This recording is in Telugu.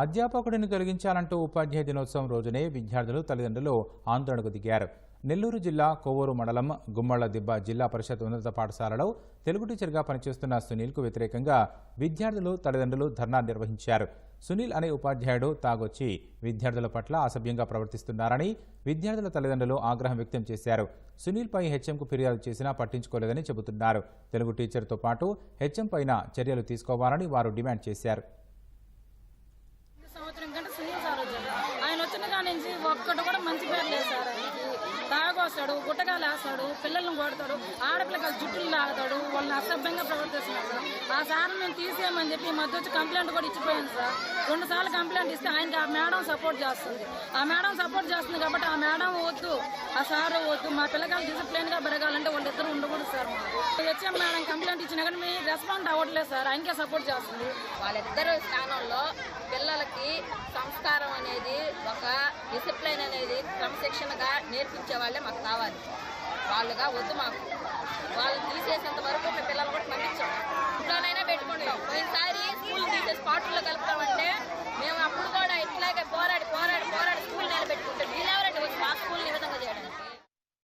అధ్యాపకుడిని తొలగించాలంటూ ఉపాధ్యాయ దినోత్సవం రోజునే విద్యార్థులు తల్లిదండ్రులు ఆందోళనకు దిగారు. నెల్లూరు జిల్లా కోవూరు మండలం గుమ్మళ్ళ దిబ్బ జిల్లా పరిషత్ ఉన్నత పాఠశాలలో తెలుగు టీచర్గా పనిచేస్తున్న సునీల్కు వ్యతిరేకంగా విద్యార్థులు తల్లిదండ్రులు ధర్నా నిర్వహించారు. సునీల్ అనే ఉపాధ్యాయుడు తాగొచ్చి విద్యార్థుల పట్ల అసభ్యంగా ప్రవర్తిస్తున్నారని విద్యార్థుల తల్లిదండ్రులు ఆగ్రహం వ్యక్తం చేశారు. సునీల్పై హెచ్ఎంకు ఫిర్యాదు చేసినా పట్టించుకోలేదని చెబుతున్నారు తెలుగు టీచర్తో పాటు హెచ్ఎం పైన చర్యలు తీసుకోవాలని వారు డిమాండ్ చేశారు. నుంచి ఒక్కటి కూడా మంచి పేరు లేదు సార్ తాగొస్తాడు గుట్టకాలు వేస్తాడు పిల్లల్ని కొడతాడు ఆడపిల్లకి జుట్టులు లాగుతాడు వాళ్ళని అసభ్యంగా ప్రవర్తిస్తున్నాడు సార్. ఆ సార్ మేము తీసేయమని చెప్పి ఈ మధ్య వచ్చి కంప్లైంట్ కూడా ఇచ్చిపోయాను సార్. రెండు సార్లు కంప్లైంట్ ఇస్తే ఆయనకి ఆ మేడం సపోర్ట్ చేస్తుంది. ఆ మేడం సపోర్ట్ చేస్తుంది కాబట్టి ఆ మేడం వద్దు ఆ సార్ వద్దు మా పిల్లకాయలు డిసిప్లిన్గా పెరగాలంటే వాళ్ళిద్దరు ఉండకూడదు సార్ హెచ్ఎం మేడం కంప్లైంట్ ఇచ్చినా కానీ మేము రెస్పాండ్ అవ్వట్లేదు సార్ ఆయనకే సపోర్ట్ చేస్తుంది. వాళ్ళిద్దరు స్థానంలో పిల్లలకి సంస్కారం అనేది ఒక డిసిప్లైన్ అనేది క్రమశిక్షణగా నేర్పించే వాళ్ళే మాకు కావాలి. వాళ్ళుగా వద్దు మాకు. వాళ్ళు తీసేసేంత వరకు మేము పిల్లలు కూడా పంపించాం. ఇంట్లోనైనా పెట్టుకుంటాం. పోయినసారి స్కూల్ తీసే పాటల్లో కలిపి